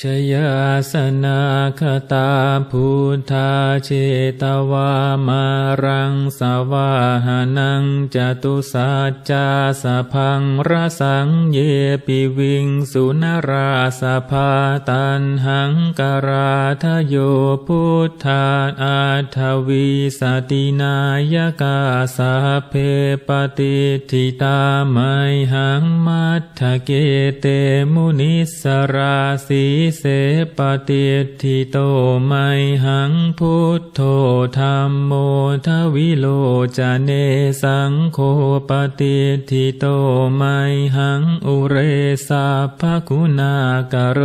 ชยาสนาคตาพุทธาเชตวามารังสวาหานังจตุสัจจาสพังรสังเยปิวิงสุนราสภาตันหังกราทโยพุทธาอาทวีสตินายกาสาเพปฏิทิตาไมหังมัทธเกเตมุนิสราสีเสปฏิทิโตไมหังพุทโธธรรมโมทวิโลจเนสังโฆปฏิทิโตไมหังอุเรสาภคุณากโร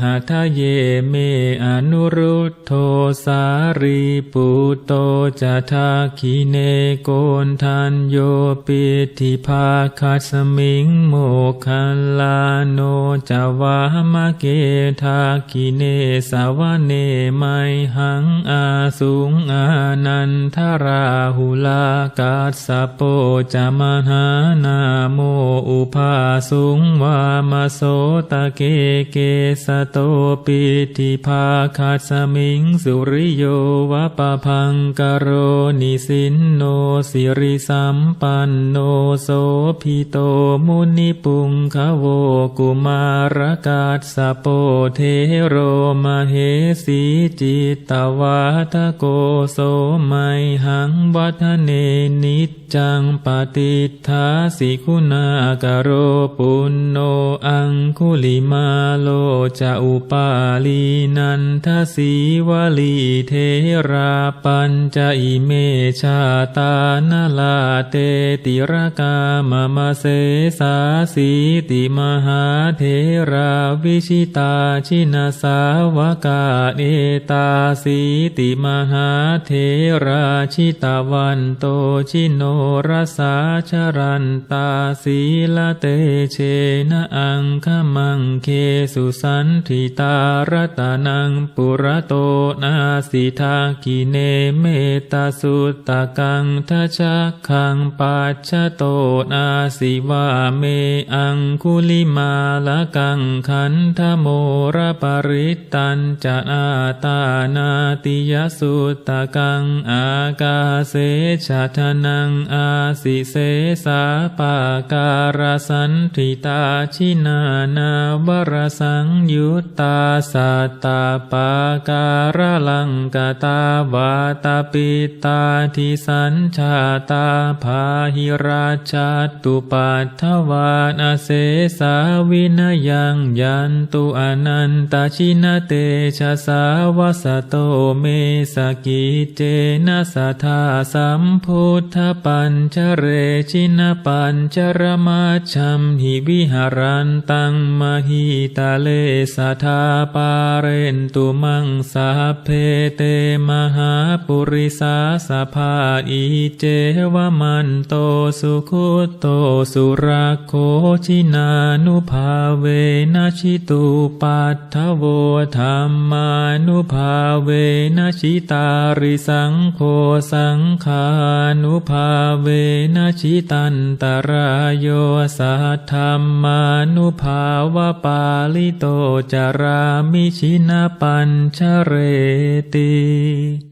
หะทะเยเมอนุรุตโทสารีปุตโตจะทาคิเนโกนทันโยปิธิภาคัสมิงโมคัลลาโนจวามะเกททาคิเนสาวเนไมหังอาสุงอานันทราหุลากาสโปจามหานาโมอุภาสุงวามโสตะเกเกสโตปิติภาคัสมิงสุริโยวะปะพังกโรนิสินโนสิริสัมปันโนโสพิโตมุนิปุงคะโวกุมารกาสโปเทโรมเหสีจิตตวาทโกโสไมหังวัฒเนนิจจังปฏิทาสิคุณากโรปุณโนอังคุลิมาโลจะอุปาลีนันทสีวลีเทราปัญจอิเมชาตานาลาเตติรกามมะเสสาสีติมหาเทราวิชิตาชินาสาวกาเอตาสีติมหาเทราชิตาวันโตชิโนรสาชรันตาสีละเตเชนะอังคมังเคสุสันทิตารตานังปุระโตนาสิทากิเนเมตาสุตตะกังทัชคังปัจฉโตนาสิวาเมอังคุลิมาละกังขันธโมระปริตตันจะอาตานาติยสุตตะกังอากาเสชะทนังอาสิเสสาปาการสันทิตาชินานาวรสังยุตตาสัตตาปาการลังกตาวาตาปิตาทิสัญชาตาพาหิราชาตุปัทวานอเสสาวินยังยันตุอนันตาชินเตชะสาวสโตเมสกิเจนะสทธาสัมพุทธปัญจเรชินปัญจรมาชัมหิวิหารันตังมหิตาเลสทาปาเรนตุมังสาเพเตมหาปุริสาสภาอีเจวมันโตสุขุโตสุรโคชินานุภาเวนะชิตุปัทถโวธรรมานุภาเวนะชิตาริสังโฆสังขานุภาเวนะชิตันตรายโยสัทธรรมานุภาวะปาลิโตจารามิชินาปัญชเรติ